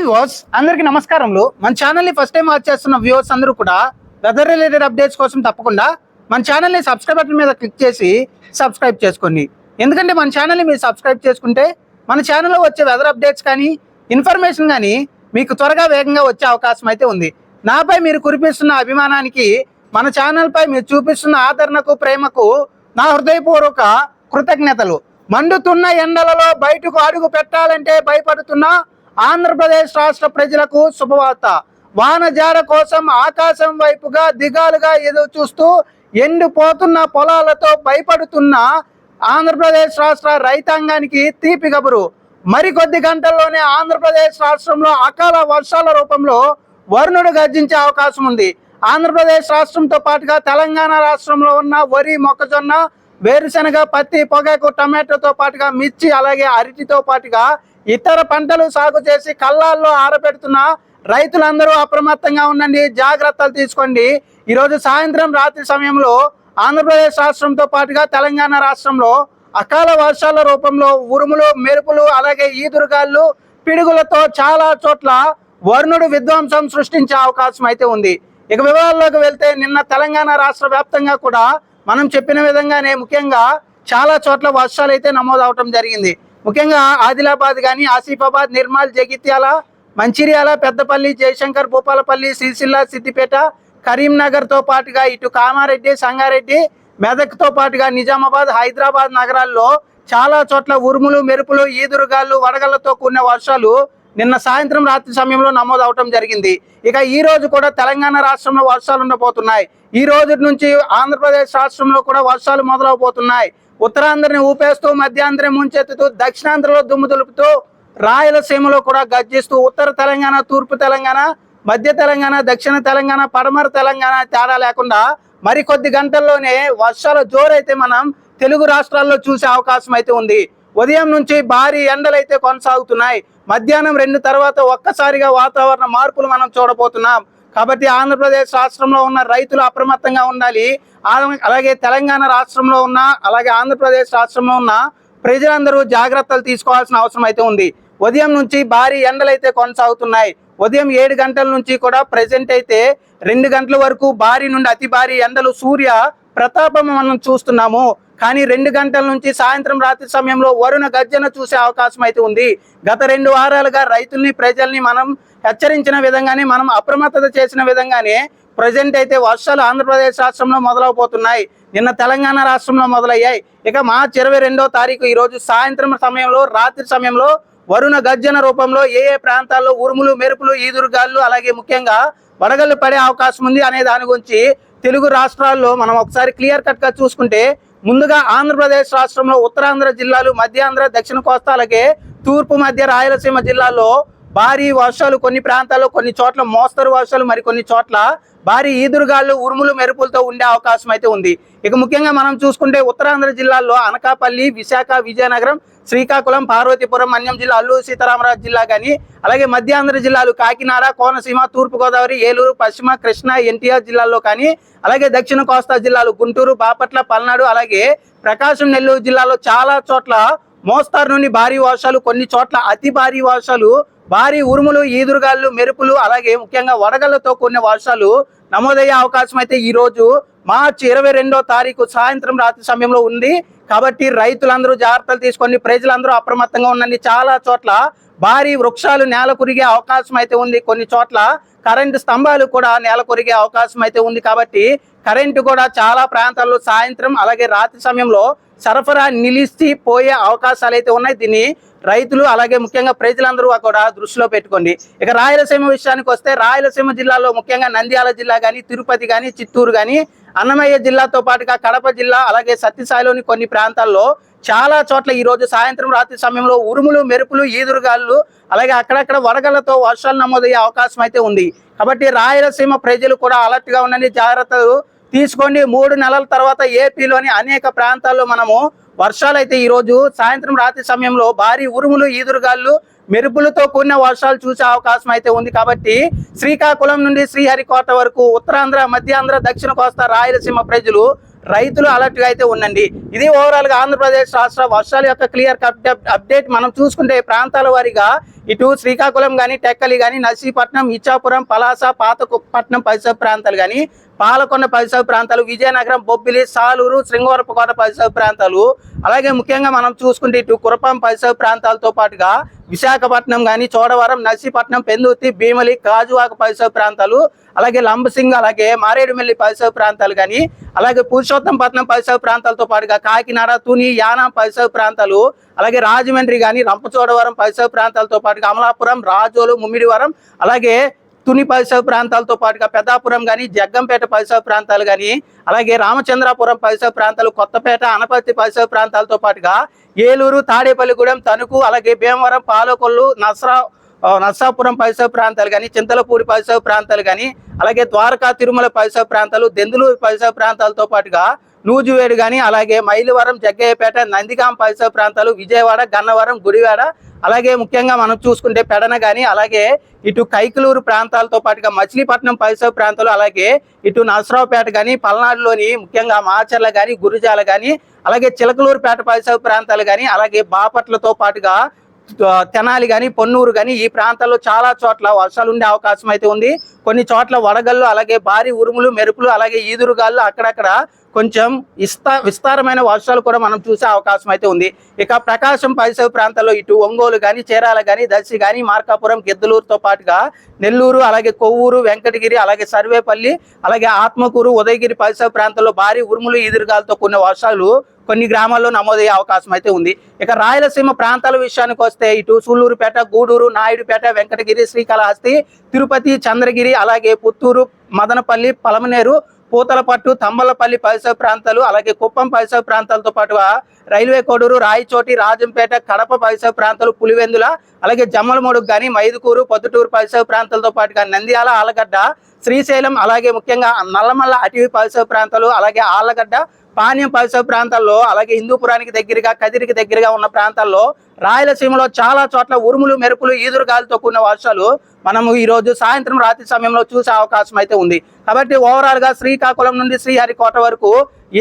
Viewers అందరికీ నమస్కారములు. మన ఛానల్ని ఫస్ట్ టైం వాచ్ చేస్తున్న వ్యూవర్స్ అందరూ కూడా వెదర్ రిలేటెడ్ అప్డేట్స్ కోసం తప్పకుండా మన ఛానల్ని సబ్స్క్రైబ్ బటన్ మీద క్లిక్ చేసి సబ్స్క్రైబ్ చేసుకోండి. ఎందుకంటే మన ఛానల్ని మీరు సబ్స్క్రైబ్ చేసుకుంటే మన ఛానల్లో వచ్చే వెదర్ అప్డేట్స్ కానీ ఇన్ఫర్మేషన్ కానీ మీకు త్వరగా వేగంగా వచ్చే అవకాశం అయితే ఉంది. నాపై మీరు కురిపిస్తున్న అభిమానానికి మన ఛానల్పై మీరు చూపిస్తున్న ఆదరణకు ప్రేమకు నా హృదయపూర్వక కృతజ్ఞతలు. మండుతున్న ఎండలలో బయటకు అడుగు పెట్టాలంటే భయపడుతున్న ఆంధ్రప్రదేశ్ రాష్ట్ర ప్రజలకు శుభవార్త. వానజార కోసం ఆకాశం వైపుగా దిగాలుగా ఎదురు చూస్తూ ఎండిపోతున్న పొలాలతో భయపడుతున్న ఆంధ్రప్రదేశ్ రాష్ట్ర రైతాంగానికి తీపి కబురు మరికొద్ది గంటల్లోనే ఆంధ్రప్రదేశ్ రాష్ట్రంలో అకాల వర్షాల రూపంలో వరుణుడు గర్జించే అవకాశం ఉంది. ఆంధ్రప్రదేశ్ రాష్ట్రంతో పాటుగా తెలంగాణ రాష్ట్రంలో ఉన్న వరి మొక్కజొన్న వేరుశనగ పత్తి పొగాకు టమాటోతో పాటుగా మిర్చి అలాగే అరటితో పాటుగా ఇతర పంటలు సాగు చేసి కళ్ళాల్లో ఆరబెడుతున్న రైతులందరూ అప్రమత్తంగా ఉండండి జాగ్రత్తలు తీసుకోండి. ఈరోజు సాయంత్రం రాత్రి సమయంలో ఆంధ్రప్రదేశ్ రాష్ట్రంతో పాటుగా తెలంగాణ రాష్ట్రంలో అకాల వర్షాల రూపంలో ఉరుములు మెరుపులు అలాగే ఈదురుగాళ్ళు పిడుగులతో చాలా చోట్ల వరుణుడు విధ్వంసం సృష్టించే అవకాశం అయితే ఉంది. ఇక వివరాల్లోకి వెళ్తే నిన్న తెలంగాణ రాష్ట్ర వ్యాప్తంగా కూడా మనం చెప్పిన విధంగానే ముఖ్యంగా చాలా చోట్ల వర్షాలు అయితే నమోదు జరిగింది. ముఖ్యంగా ఆదిలాబాద్ కానీ ఆసిఫాబాద్ నిర్మల్ జగిత్యాల మంచిర్యాల పెద్దపల్లి జయశంకర్ భూపాలపల్లి సిరిసిల్ల సిద్దిపేట కరీంనగర్తో పాటుగా ఇటు కామారెడ్డి సంగారెడ్డి మెదక్తో పాటుగా నిజామాబాద్ హైదరాబాద్ నగరాల్లో చాలా చోట్ల ఉరుములు మెరుపులు ఈదురుగాలు వడగళ్ళతో కూడిన వర్షాలు నిన్న సాయంత్రం రాత్రి సమయంలో నమోదు అవటం జరిగింది. ఇక ఈ రోజు కూడా తెలంగాణ రాష్ట్రంలో వర్షాలు ఉండబోతున్నాయి. ఈ రోజు నుంచి ఆంధ్రప్రదేశ్ రాష్ట్రంలో కూడా వర్షాలు మొదలవబోతున్నాయి. ఉత్తరాంధ్రని ఊపేస్తూ మధ్యాంధ్ర ముంచెత్తుతూ దక్షిణాంధ్రలో దుమ్ము దులుపుతూ రాయలసీమలో కూడా గర్జిస్తూ ఉత్తర తెలంగాణ తూర్పు తెలంగాణ మధ్య తెలంగాణ దక్షిణ తెలంగాణ పడమర తెలంగాణ తేడా లేకుండా మరికొద్ది గంటల్లోనే వర్షాల జోరైతే మనం తెలుగు రాష్ట్రాల్లో చూసే అవకాశం అయితే ఉంది. ఉదయం నుంచి భారీ ఎండలైతే కొనసాగుతున్నాయి. మధ్యాహ్నం రెండు తర్వాత ఒక్కసారిగా వాతావరణ మార్పులు మనం చూడబోతున్నాం. కాబట్టి ఆంధ్రప్రదేశ్ రాష్ట్రంలో ఉన్న రైతులు అప్రమత్తంగా ఉండాలి. అలాగే తెలంగాణ రాష్ట్రంలో ఉన్న అలాగే ఆంధ్రప్రదేశ్ రాష్ట్రంలో ఉన్న ప్రజలందరూ జాగ్రత్తలు తీసుకోవాల్సిన అవసరం అయితే ఉంది. ఉదయం నుంచి భారీ ఎండలు అయితే కొనసాగుతున్నాయి. ఉదయం ఏడు గంటల నుంచి కూడా ప్రజెంట్ అయితే రెండు గంటల వరకు భారీ నుండి అతి భారీ ఎండలు సూర్య ప్రతాపం మనం చూస్తున్నాము. కానీ రెండు గంటల నుంచి సాయంత్రం రాత్రి సమయంలో వరుణ గర్జన చూసే అవకాశం అయితే ఉంది. గత రెండు వారాలుగా రైతుల్ని ప్రజల్ని మనం హెచ్చరించిన విధంగానే మనం అప్రమత్తత చేసిన విధంగానే ప్రజెంట్ అయితే వర్షాలు ఆంధ్రప్రదేశ్ రాష్ట్రంలో మొదలవబోతున్నాయి. నిన్న తెలంగాణ రాష్ట్రంలో మొదలయ్యాయి. ఇక మార్చి ఇరవై రెండో తారీఖు ఈరోజు సాయంత్రం సమయంలో రాత్రి సమయంలో వరుణ గర్జన రూపంలో ఏ ఏ ప్రాంతాల్లో ఉరుములు మెరుపులు ఈదురుగాళ్ళు అలాగే ముఖ్యంగా వడగళ్ళు పడే అవకాశం ఉంది అనే దాని గురించి తెలుగు రాష్ట్రాల్లో మనం ఒకసారి క్లియర్ కట్గా చూసుకుంటే ముందుగా ఆంధ్రప్రదేశ్ రాష్ట్రంలో ఉత్తరాంధ్ర జిల్లాలు మధ్యాంధ్ర దక్షిణ కోస్తాలకే తూర్పు మధ్య రాయలసీమ జిల్లాలో భారీ వర్షాలు కొన్ని ప్రాంతాల్లో కొన్ని చోట్ల మోస్తరు వర్షాలు మరి కొన్ని చోట్ల భారీ ఈదురుగాళ్ళు ఉరుములు మెరుపులతో ఉండే అవకాశం అయితే ఉంది. ఇక ముఖ్యంగా మనం చూసుకుంటే ఉత్తరాంధ్ర జిల్లాల్లో అనకాపల్లి విశాఖ విజయనగరం శ్రీకాకుళం పార్వతీపురం మన్యం జిల్లా అల్లూరు సీతారామరాజు జిల్లా కానీ అలాగే మధ్యాంధ్ర జిల్లాలు కాకినాడ కోనసీమ తూర్పుగోదావరి ఏలూరు పశ్చిమ కృష్ణా ఎన్టీఆర్ జిల్లాల్లో కానీ అలాగే దక్షిణ కోస్తా జిల్లాలు గుంటూరు బాపట్ల పల్నాడు అలాగే ప్రకాశం నెల్లూరు జిల్లాలో చాలా చోట్ల మోస్తారు నుండి భారీ వర్షాలు కొన్ని చోట్ల అతి భారీ వర్షాలు భారీ ఉరుములు ఈదురుగాళ్ళు మెరుపులు అలాగే ముఖ్యంగా వడగళ్ళతో కొన్ని వర్షాలు నమోదయ్యే అవకాశం అయితే ఈ రోజు మార్చి ఇరవై రెండో తారీఖు సాయంత్రం రాత్రి సమయంలో ఉంది. కాబట్టి రైతులందరూ జాగ్రత్తలు తీసుకొని ప్రజలందరూ అప్రమత్తంగా ఉండండి. చాలా చోట్ల భారీ వృక్షాలు నేల కురిగే అవకాశం అయితే ఉంది. కొన్ని చోట్ల కరెంటు స్తంభాలు కూడా నేల కొరిగే అవకాశం అయితే ఉంది కాబట్టి కరెంటు కూడా చాలా ప్రాంతాల్లో సాయంత్రం అలాగే రాత్రి సమయంలో సరఫరా నిలిచి పోయే అవకాశాలు అయితే ఉన్నాయి. దీన్ని రైతులు అలాగే ముఖ్యంగా ప్రజలందరూ కూడా దృష్టిలో పెట్టుకోండి. ఇక రాయలసీమ విషయానికి వస్తే రాయలసీమ జిల్లాలో ముఖ్యంగా నంద్యాల జిల్లా కానీ తిరుపతి కానీ చిత్తూరు కానీ అన్నమయ్య జిల్లాతో పాటుగా కడప జిల్లా అలాగే సత్యసాయిలోని కొన్ని ప్రాంతాల్లో చాలా చోట్ల ఈరోజు సాయంత్రం రాత్రి సమయంలో ఉరుములు మెరుపులు ఈదురుగాళ్ళు అలాగే అక్కడక్కడ వడగళ్ళతో వర్షాలు నమోదయ్యే అవకాశం అయితే ఉంది. కాబట్టి రాయలసీమ ప్రజలు కూడా అలర్ట్గా ఉండని ఉండండి జాగ్రత్తలు తీసుకోండి. మూడు నెలల తర్వాత ఏపీలోని అనేక ప్రాంతాల్లో మనము వర్షాలు అయితే ఈరోజు సాయంత్రం రాత్రి సమయంలో భారీ ఉరుములు ఈదురుగాళ్ళు మెరుపులతో కూడిన వర్షాలు చూసే అవకాశం అయితే ఉంది కాబట్టి శ్రీకాకుళం నుండి శ్రీహరికోట వరకు ఉత్తరాంధ్ర మధ్యాంధ్ర దక్షిణ కోస్తా రాయలసీమ ప్రజలు రైతులు అలర్ట్గా అయితే ఉండండి. ఇది ఓవరాల్గా ఆంధ్రప్రదేశ్ రాష్ట్ర వర్షాల యొక్క క్లియర్ కట్ అప్డేట్ మనం చూసుకుంటే ప్రాంతాల వారీగా ఇటు శ్రీకాకుళం కానీ టెక్కలి కానీ నర్సీపట్నం ఇచ్చాపురం పలాస పాతపట్నం పరిసర ప్రాంతాలు కానీ పాలకొండ పరిసర ప్రాంతాలు విజయనగరం బొబ్బిలి సాలూరు శ్రింగవరపుకోట పరిసర ప్రాంతాలు. అలాగే ముఖ్యంగా మనం చూసుకుంటే ఇటు కురపం పరిసర ప్రాంతాలతో పాటుగా విశాఖపట్నం కానీ చోడవరం నర్సీపట్నం పెందుర్తి భీమలి కాజువాక పరిసర ప్రాంతాలు అలాగే లంబసింగ్ అలాగే మారేడుమిల్లి పరిసర ప్రాంతాలు కానీ అలాగే పురుషోత్తంపట్నం పరిసర ప్రాంతాలతో పాటుగా కాకినాడ తుని యానం పరిసర ప్రాంతాలు అలాగే రాజమండ్రి కానీ రంపచోడవరం పరిసర ప్రాంతాలతో పాటుగా అమలాపురం రాజోలు ముమ్మిడివరం అలాగే తుని పరిసర ప్రాంతాలతో పాటుగా పెద్దాపురం కానీ జగ్గంపేట పరిసర ప్రాంతాలు కానీ అలాగే రామచంద్రాపురం పరిసర ప్రాంతాలు కొత్తపేట అనపర్తి పరిసర ప్రాంతాలతో పాటుగా ఏలూరు తాడేపల్లిగూడెం తణుకు అలాగే భీమవరం పాలకొల్లు నసరా నర్సాపురం పరిసర ప్రాంతాలు కానీ చింతలపూడి పరిసర ప్రాంతాలు కానీ అలాగే ద్వారకా తిరుమల పరిసర ప్రాంతాలు దెందులూరు పరిసర ప్రాంతాలతో పాటుగా నూజువేడు కానీ అలాగే మైలవరం జగ్గయ్యపేట నందిగాం పరిసర ప్రాంతాలు విజయవాడ గన్నవరం గుడివాడ అలాగే ముఖ్యంగా మనం చూసుకుంటే పెడన కానీ అలాగే ఇటు కైకలూరు ప్రాంతాలతో పాటుగా మచిలీపట్నం పరిసర ప్రాంతాలు అలాగే ఇటు నరసరావుపేట కానీ పల్నాడులోని ముఖ్యంగా మాచర్ల కానీ గురుజాల కానీ అలాగే చిలకలూరుపేట పరిసర ప్రాంతాలు కానీ అలాగే బాపట్లతో పాటుగా తెనాలి కానీ పొన్నూరు కానీ ఈ ప్రాంతాల్లో చాలా చోట్ల వర్షాలు ఉండే అవకాశం అయితే ఉంది. కొన్ని చోట్ల వడగళ్ళు అలాగే భారీ ఉరుములు మెరుపులు అలాగే ఈదురుగాళ్ళు అక్కడక్కడ కొంచెం ఇస్తా విస్తారమైన వర్షాలు కూడా మనం చూసే అవకాశం అయితే ఉంది. ఇక ప్రకాశం పరిసర ప్రాంతాల్లో ఇటు ఒంగోలు కానీ చీరాల కానీ దర్శి కానీ మార్కాపురం గిద్దలూరుతో పాటుగా నెల్లూరు అలాగే కొవ్వూరు వెంకటగిరి అలాగే సర్వేపల్లి అలాగే ఆత్మకూరు ఉదయగిరి పరిసర ప్రాంతాల్లో భారీ ఉరుములు ఎదురుగాలతో కొన్ని వర్షాలు కొన్ని గ్రామాల్లో నమోదయ్యే అవకాశం అయితే ఉంది. ఇక రాయలసీమ ప్రాంతాల విషయానికి వస్తే ఇటు సూళ్ళూరుపేట గూడూరు నాయుడుపేట వెంకటగిరి శ్రీకాళహస్తి తిరుపతి చంద్రగిరి అలాగే పుత్తూరు మదనపల్లి పలమనేరు పూతలపట్టు తంబలపల్లి పరిసర ప్రాంతాలు అలాగే కుప్పం పరిసర ప్రాంతాలతో పాటుగా రైల్వే కోడూరు రాయచోటి రాజంపేట కడప పరిసర ప్రాంతాలు పులివెందుల అలాగే జమ్మలమూడు గని మైదుకూరు పొద్దుటూరు పరిసర ప్రాంతాలతో పాటుగా నంద్యాల ఆలగడ్డ శ్రీశైలం అలాగే ముఖ్యంగా నల్లమల్ల అటవీ పరిసర ప్రాంతాలు అలాగే ఆలగడ్డ పాణ్యం పరిసర ప్రాంతాల్లో అలాగే హిందూపురానికి దగ్గరగా కదిరికి దగ్గరగా ఉన్న ప్రాంతాల్లో రాయలసీమలో చాలా చోట్ల ఉరుములు మెరుపులు ఈదురుగాలితో కూడిన వర్షాలు మనము ఈరోజు సాయంత్రం రాత్రి సమయంలో చూసే అవకాశం అయితే ఉంది. కాబట్టి ఓవరాల్గా శ్రీకాకుళం నుండి శ్రీహరికోట వరకు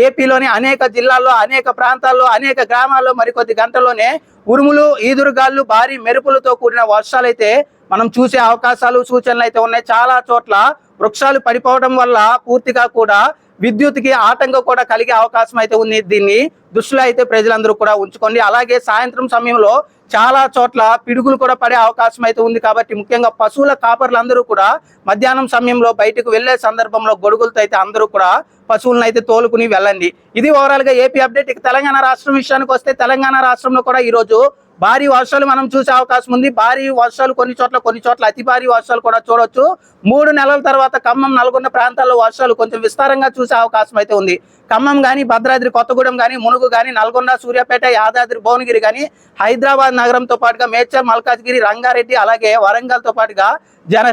ఏపీలోని అనేక జిల్లాల్లో అనేక ప్రాంతాల్లో అనేక గ్రామాల్లో మరికొద్ది గంటల్లోనే ఉరుములు ఈదురుగాళ్ళు భారీ మెరుపులతో కూడిన వర్షాలైతే మనం చూసే అవకాశాలు సూచనలు అయితే ఉన్నాయి. చాలా చోట్ల వృక్షాలు పడిపోవడం వల్ల పూర్తిగా కూడా విద్యుత్కి ఆటంకం కూడా కలిగే అవకాశం అయితే ఉంది. దీన్ని దృష్టిలో అయితే ప్రజలందరూ కూడా ఉంచుకోండి. అలాగే సాయంత్రం సమయంలో చాలా చోట్ల పిడుగులు కూడా పడే అవకాశం అయితే ఉంది కాబట్టి ముఖ్యంగా పశువుల కాపర్లందరూ కూడా మధ్యాహ్నం సమయంలో బయటకు వెళ్ళే సందర్భంలో గొడుగులతో అయితే అందరూ కూడా పశువులను అయితే తోలుకుని వెళ్ళండి. ఇది ఓవరాల్గా ఏపీ అప్డేట్. ఇక తెలంగాణ రాష్ట్రం విషయానికి వస్తే తెలంగాణ రాష్ట్రంలో కూడా ఈరోజు భారీ వర్షాలు మనం చూసే అవకాశం ఉంది. భారీ వర్షాలు కొన్ని చోట్ల కొన్ని చోట్ల అతి భారీ వర్షాలు కూడా చూడొచ్చు. మూడు నెలల తర్వాత ఖమ్మం నల్గొండ ప్రాంతాల్లో వర్షాలు కొంచెం విస్తారంగా చూసే అవకాశం అయితే ఉంది. ఖమ్మం కానీ భద్రాద్రి కొత్తగూడెం కానీ మునుగు కానీ నల్గొండ సూర్యాపేట యాదాద్రి భువనగిరి కానీ హైదరాబాద్ నగరంతో పాటుగా మేడ్చల్ మల్కాజ్గిరి రంగారెడ్డి అలాగే వరంగల్తో పాటుగా జన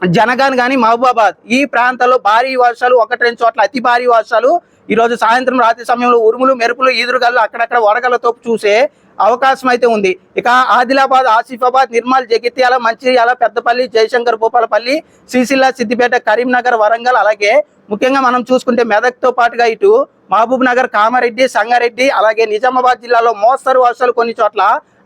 జనగాన్ కానీ మహబూబాబాద్ ఈ ప్రాంతాల్లో భారీ వర్షాలు ఒకటి రెండు చోట్ల అతి భారీ వర్షాలు. ఈరోజు సాయంత్రం రాత్రి సమయంలో ఉరుములు మెరుపులు ఈదురుగల్లు అక్కడక్కడ వడగలతో చూసే అవకాశం అయితే ఉంది. ఇక ఆదిలాబాద్ ఆసిఫాబాద్ నిర్మల్ జగిత్యాల మంచిర్యాల పెద్దపల్లి జయశంకర్ భూపాలపల్లి శ్రీశిల్ల సిద్దిపేట కరీంనగర్ వరంగల్ అలాగే ముఖ్యంగా మనం చూసుకుంటే మెదక్తో పాటుగా ఇటు మహబూబ్ నగర్ కామారెడ్డి సంగారెడ్డి అలాగే నిజామాబాద్ జిల్లాలో మోస్తరు వర్షాలు కొన్ని చోట్ల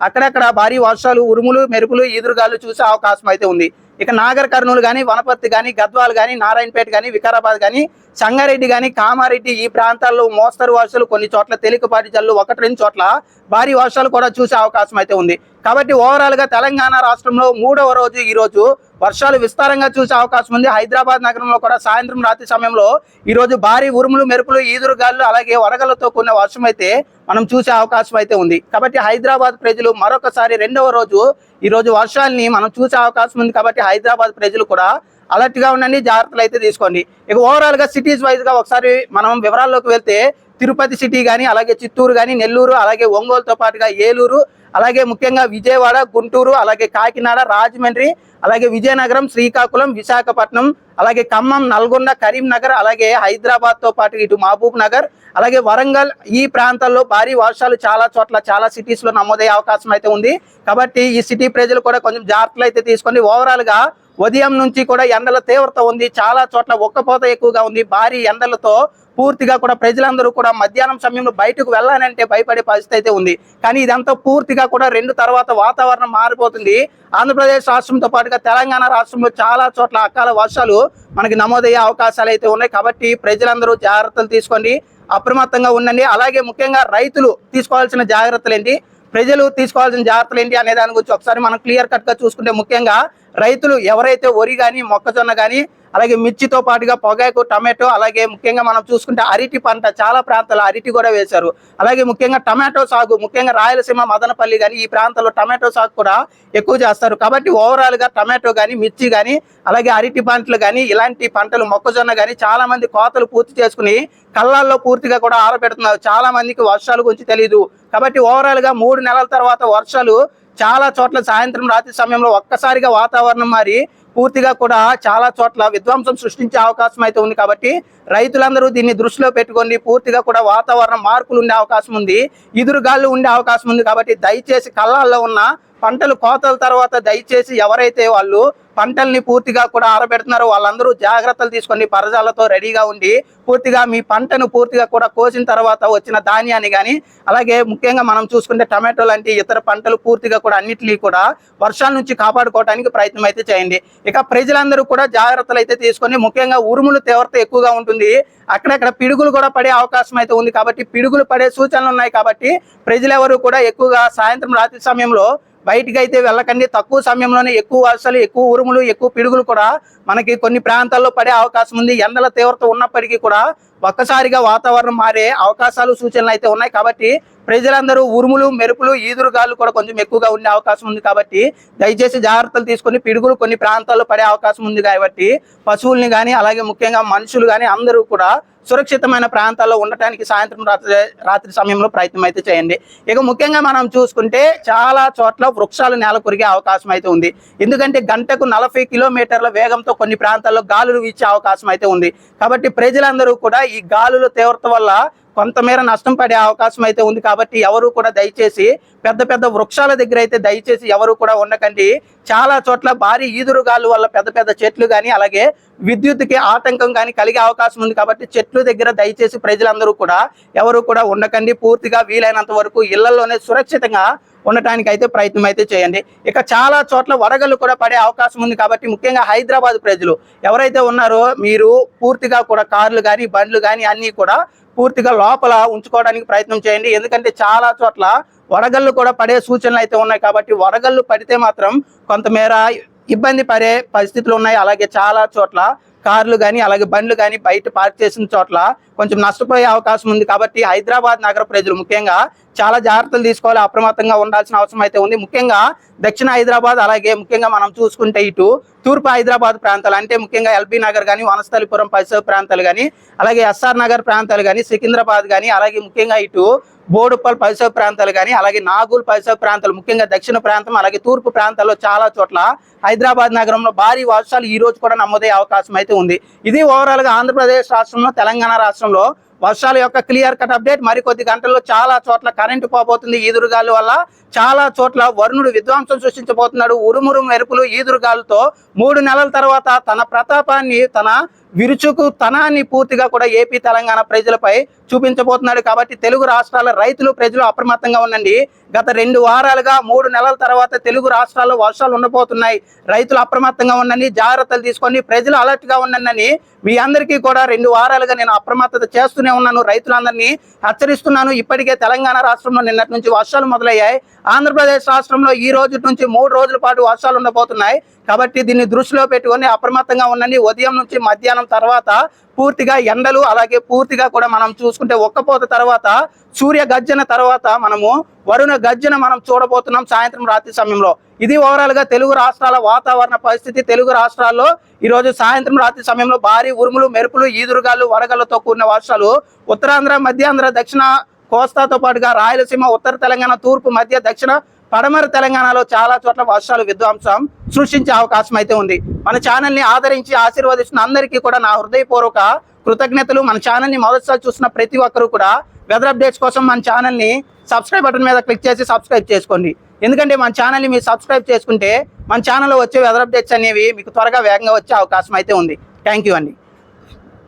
అక్కడక్కడ భారీ వర్షాలు ఉరుములు మెరుపులు ఈదురుగాలు చూసే అవకాశం అయితే ఉంది. ఇక నాగర్ కర్నూలు కానీ వనపర్తి కానీ గద్వాల్ కానీ నారాయణపేట కానీ వికారాబాద్ కానీ సంగారెడ్డి కానీ కామారెడ్డి ఈ ప్రాంతాల్లో మోస్తరు వర్షాలు కొన్ని చోట్ల తేలికపాటి జల్లు ఒకటి రెండు చోట్ల భారీ వర్షాలు కూడా చూసే అవకాశం అయితే ఉంది. కాబట్టి ఓవరాల్గా తెలంగాణ రాష్ట్రంలో మూడవ రోజు ఈ రోజు వర్షాలు విస్తారంగా చూసే అవకాశం ఉంది. హైదరాబాద్ నగరంలో కూడా సాయంత్రం రాత్రి సమయంలో ఈరోజు భారీ ఉరుములు మెరుపులు ఈదురుగాళ్ళు అలాగే వడగలతో కూడిన వర్షం అయితే మనం చూసే అవకాశం అయితే ఉంది. కాబట్టి హైదరాబాద్ ప్రజలు మరొకసారి రెండవ రోజు ఈరోజు వర్షాలని మనం చూసే అవకాశం ఉంది. కాబట్టి హైదరాబాద్ ప్రజలు కూడా అలర్ట్గా ఉండండి జాగ్రత్తలు అయితే తీసుకోండి. ఇక ఓవరాల్గా సిటీస్ వైజ్గా ఒకసారి మనం వివరాల్లోకి వెళ్తే తిరుపతి సిటీ కానీ అలాగే చిత్తూరు కానీ నెల్లూరు అలాగే ఒంగోలుతో పాటుగా ఏలూరు అలాగే ముఖ్యంగా విజయవాడ గుంటూరు అలాగే కాకినాడ రాజమండ్రి అలాగే విజయనగరం శ్రీకాకుళం విశాఖపట్నం అలాగే ఖమ్మం నల్గొండ కరీంనగర్ అలాగే హైదరాబాద్తో పాటు ఇటు మహబూబ్ నగర్ అలాగే వరంగల్ ఈ ప్రాంతాల్లో భారీ వర్షాలు చాలా చోట్ల చాలా సిటీస్లో నమోదయ్యే అవకాశం అయితే ఉంది. కాబట్టి ఈ సిటీ ప్రజలు కూడా కొంచెం జాగ్రత్తలు అయితే తీసుకొని ఓవరాల్గా ఉదయం నుంచి కూడా ఎండల తీవ్రత ఉంది. చాలా చోట్ల ఒక్కపోత ఎక్కువగా ఉంది. భారీ ఎండలతో పూర్తిగా కూడా ప్రజలందరూ కూడా మధ్యాహ్నం సమయంలో బయటకు వెళ్ళాలంటే భయపడే పరిస్థితి అయితే ఉంది. కానీ ఇదంతా పూర్తిగా కూడా రెండు తర్వాత వాతావరణం మారిపోతుంది. ఆంధ్రప్రదేశ్ రాష్ట్రంతో పాటుగా తెలంగాణ రాష్ట్రంలో చాలా చోట్ల అకాల వర్షాలు మనకి నమోదయ్యే అవకాశాలు అయితే ఉన్నాయి. కాబట్టి ప్రజలందరూ జాగ్రత్తలు తీసుకోండి. అప్రమత్తంగా ఉండండి. అలాగే ముఖ్యంగా రైతులు తీసుకోవాల్సిన జాగ్రత్తలు ఏంటి? ప్రజలు తీసుకోవాల్సిన జాగ్రత్తలు ఏంటి అనే దాని గురించి ఒకసారి మనం క్లియర్ కట్గా చూసుకుంటే ముఖ్యంగా రైతులు ఎవరైతే వరి కానీ మొక్కజొన్న కానీ అలాగే మిర్చితో పాటుగా పొగాకు టమాటో అలాగే ముఖ్యంగా మనం చూసుకుంటే అరటి పంట చాలా ప్రాంతాల్లో అరటి కూడా వేశారు. అలాగే ముఖ్యంగా టమాటో సాగు ముఖ్యంగా రాయలసీమ మదనపల్లి కానీ ఈ ప్రాంతాల్లో టమాటో సాగు కూడా ఎక్కువ చేస్తారు. కాబట్టి ఓవరాల్గా టమాటో కానీ మిర్చి కానీ అలాగే అరటి పంటలు కానీ ఇలాంటి పంటలు మొక్కజొన్న కానీ చాలా మంది కోతలు పూర్తి చేసుకుని కళ్ళాల్లో పూర్తిగా కూడా ఆరబెడుతున్నారు. చాలా మందికి వర్షాల గురించి తెలియదు కాబట్టి ఓవరాల్గా మూడు నెలల తర్వాత వర్షాలు చాలా చోట్ల సాయంత్రం రాత్రి సమయంలో ఒక్కసారిగా వాతావరణం మారి పూర్తిగా కూడా చాలా చోట్ల విధ్వంసం సృష్టించే అవకాశం అయితే ఉంది కాబట్టి రైతులందరూ దీన్ని దృష్టిలో పెట్టుకొని పూర్తిగా కూడా వాతావరణ మార్పులు ఉండే అవకాశం ఉంది ఎదురుగాళ్ళు ఉండే అవకాశం ఉంది కాబట్టి దయచేసి కళ్ళాల్లో ఉన్న పంటలు కోతల తర్వాత దయచేసి ఎవరైతే వాళ్ళు పంటల్ని పూర్తిగా కూడా ఆరబెడుతున్నారో వాళ్ళందరూ జాగ్రత్తలు తీసుకొని పరజాలతో రెడీగా ఉండి పూర్తిగా మీ పంటను పూర్తిగా కూడా కోసిన తర్వాత వచ్చిన ధాన్యాన్ని కానీ అలాగే ముఖ్యంగా మనం చూసుకుంటే టమాటో లాంటి ఇతర పంటలు పూర్తిగా కూడా అన్నిటినీ కూడా వర్షాల నుంచి కాపాడుకోవడానికి ప్రయత్నం అయితే చేయండి. ఇక ప్రజలందరూ కూడా జాగ్రత్తలు అయితే తీసుకొని ముఖ్యంగా ఉరుములు తీవ్రత ఎక్కువగా ఉంటుంది. అక్కడక్కడ పిడుగులు కూడా పడే అవకాశం అయితే ఉంది కాబట్టి పిడుగులు పడే సూచనలు ఉన్నాయి కాబట్టి ప్రజలెవరూ కూడా ఎక్కువగా సాయంత్రం రాత్రి సమయంలో బయటికి అయితే వెళ్ళకండి. తక్కువ సమయంలోనే ఎక్కువ వర్షాలు ఎక్కువ ఉరుములు ఎక్కువ పిడుగులు కూడా మనకి కొన్ని ప్రాంతాల్లో పడే అవకాశం ఉంది. ఎండల తీవ్రత ఉన్నప్పటికీ కూడా ఒక్కసారిగా వాతావరణం మారే అవకాశాలు సూచనలు అయితే ఉన్నాయి. కాబట్టి ప్రజలందరూ ఉరుములు మెరుపులు ఈదురుగాలు కూడా కొంచెం ఎక్కువగా ఉండే అవకాశం ఉంది కాబట్టి దయచేసి జాగ్రత్తలు తీసుకొని పిడుగులు కొన్ని ప్రాంతాల్లో పడే అవకాశం ఉంది కాబట్టి పశువుల్ని కానీ అలాగే ముఖ్యంగా మనుషులు కానీ అందరూ కూడా సురక్షితమైన ప్రాంతాల్లో ఉండటానికి సాయంత్రం రాత్రి రాత్రి సమయంలో ప్రయత్నం అయితే చేయండి. ఇక ముఖ్యంగా మనం చూసుకుంటే చాలా చోట్ల వృక్షాలు నేల కొరిగే అవకాశం అయితే ఉంది. ఎందుకంటే గంటకు నలభై కిలోమీటర్ల వేగంతో కొన్ని ప్రాంతాల్లో గాలులు వీచే అవకాశం అయితే ఉంది. కాబట్టి ప్రజలందరూ కూడా ఈ గాలుల తీవ్రత వల్ల కొంతమేర నష్టం పడే అవకాశం అయితే ఉంది కాబట్టి ఎవరు కూడా దయచేసి పెద్ద పెద్ద వృక్షాల దగ్గర అయితే దయచేసి ఎవరు కూడా ఉండకండి. చాలా చోట్ల భారీ ఈదురుగాలు వల్ల పెద్ద పెద్ద చెట్లు కానీ అలాగే విద్యుత్కి ఆటంకం కానీ కలిగే అవకాశం ఉంది కాబట్టి చెట్లు దగ్గర దయచేసి ప్రజలందరూ కూడా ఎవరు కూడా ఉండకండి. పూర్తిగా వీలైనంత వరకు ఇళ్ళలోనే సురక్షితంగా ఉండటానికి అయితే ప్రయత్నం అయితే చేయండి. ఇక చాలా చోట్ల వడగళ్ళు కూడా పడే అవకాశం ఉంది కాబట్టి ముఖ్యంగా హైదరాబాద్ ప్రజలు ఎవరైతే ఉన్నారో మీరు పూర్తిగా కూడా కార్లు కానీ బండ్లు కానీ అన్నీ కూడా పూర్తిగా లోపల ఉంచుకోవడానికి ప్రయత్నం చేయండి. ఎందుకంటే చాలా చోట్ల వడగళ్ళు కూడా పడే సూచనలు అయితే ఉన్నాయి కాబట్టి వడగళ్ళు పడితే మాత్రం కొంతమేర ఇబ్బంది పడే పరిస్థితులు ఉన్నాయి. అలాగే చాలా చోట్ల కార్లు కానీ అలాగే బండ్లు కానీ బయట పార్క్ చేసిన చోట్ల కొంచెం నష్టపోయే అవకాశం ఉంది కాబట్టి హైదరాబాద్ నగర ప్రజలు ముఖ్యంగా చాలా జాగ్రత్తలు తీసుకోవాలి అప్రమత్తంగా ఉండాల్సిన అవసరం అయితే ఉంది. ముఖ్యంగా దక్షిణ హైదరాబాద్ అలాగే ముఖ్యంగా మనం చూసుకుంటే ఇటు తూర్పు హైదరాబాద్ ప్రాంతాలు అంటే ముఖ్యంగా ఎల్బీ నగర్ కానీ వనస్థలిపురం పరిసర ప్రాంతాలు కానీ అలాగే ఎస్ఆర్ నగర్ ప్రాంతాలు కానీ సికింద్రాబాద్ కానీ అలాగే ముఖ్యంగా ఇటు బోడుపల్ పరిసర ప్రాంతాలు కానీ అలాగే నాగూల్ పరిసర ప్రాంతాలు ముఖ్యంగా దక్షిణ ప్రాంతం అలాగే తూర్పు ప్రాంతాల్లో చాలా చోట్ల హైదరాబాద్ నగరంలో భారీ వర్షాలు ఈ రోజు కూడా నమోదయ్యే అవకాశం అయితే ఉంది. ఇది ఓవరాల్గా ఆంధ్రప్రదేశ్ రాష్ట్రంలో తెలంగాణ రాష్ట్రంలో వర్షాల యొక్క క్లియర్ కట్ అప్డేట్. మరికొద్ది గంటల్లో చాలా చోట్ల కరెంటు పోబోతుంది ఈదురుగాలు వల్ల. చాలా చోట్ల వరుణుడు విధ్వంసం సృష్టించబోతున్నాడు. ఉరుమురు మెరుపులు ఈదురుగాలతో మూడు నెలల తర్వాత తన ప్రతాపాన్ని తన విరుచుకు తనాన్ని పూర్తిగా కూడా ఏపీ తెలంగాణ ప్రజలపై చూపించబోతున్నాడు. కాబట్టి తెలుగు రాష్ట్రాల రైతులు ప్రజలు అప్రమత్తంగా ఉండండి. గత రెండు వారాలుగా మూడు నెలల తర్వాత తెలుగు రాష్ట్రాల్లో వర్షాలు ఉండబోతున్నాయి. రైతులు అప్రమత్తంగా ఉండండి జాగ్రత్తలు తీసుకొని ప్రజలు అలర్ట్గా ఉండండి మీ అందరికీ కూడా రెండు వారాలుగా నేను అప్రమత్తత చేస్తూనే ఉన్నాను. రైతులందరినీ హెచ్చరిస్తున్నాను. ఇప్పటికే తెలంగాణ రాష్ట్రంలో నిన్నటి నుంచి వర్షాలు మొదలయ్యాయి. ఆంధ్రప్రదేశ్ రాష్ట్రంలో ఈ రోజు నుంచి మూడు రోజుల పాటు వర్షాలు ఉండబోతున్నాయి. కాబట్టి దీన్ని దృష్టిలో పెట్టుకొని అప్రమత్తంగా ఉండండి. ఉదయం నుంచి మధ్యాహ్నం తర్వాత పూర్తిగా ఎండలు అలాగే పూర్తిగా కూడా మనం చూసుకుంటే ఒక్కపోత తర్వాత సూర్య గర్జన తర్వాత మనము వరుణ గర్జన మనం చూడబోతున్నాం సాయంత్రం రాత్రి సమయంలో. ఇది ఓవరాల్గా తెలుగు రాష్ట్రాల వాతావరణ పరిస్థితి. తెలుగు రాష్ట్రాల్లో ఈ రోజు సాయంత్రం రాత్రి సమయంలో భారీ ఉరుములు మెరుపులు ఈదురుగాలు వడగళ్ళతో కూడిన వర్షాలు. ఉత్తరాంధ్ర మధ్యాంధ్ర దక్షిణ కోస్తాతో పాటుగా రాయలసీమ ఉత్తర తెలంగాణ తూర్పు మధ్య దక్షిణ పడమర తెలంగాణలో చాలా చోట్ల వర్షాలు విధ్వంసం సృష్టించే అవకాశం అయితే ఉంది. మన ఛానల్ని ఆదరించి ఆశీర్వదిస్తున్న అందరికీ కూడా నా హృదయపూర్వక కృతజ్ఞతలు. మన ఛానల్ని మొదటిసారి చూసిన ప్రతి ఒక్కరూ కూడా వెదర్ అప్డేట్స్ కోసం మన ఛానల్ని సబ్స్క్రైబ్ బటన్ మీద క్లిక్ చేసి సబ్స్క్రైబ్ చేసుకోండి. ఎందుకంటే మన ఛానల్ని మీరు సబ్స్క్రైబ్ చేసుకుంటే మన ఛానల్లో వచ్చే వెదర్ అప్డేట్స్ అనేవి మీకు త్వరగా వేగంగా వచ్చే అవకాశం అయితే ఉంది. థ్యాంక్ యూ అండి.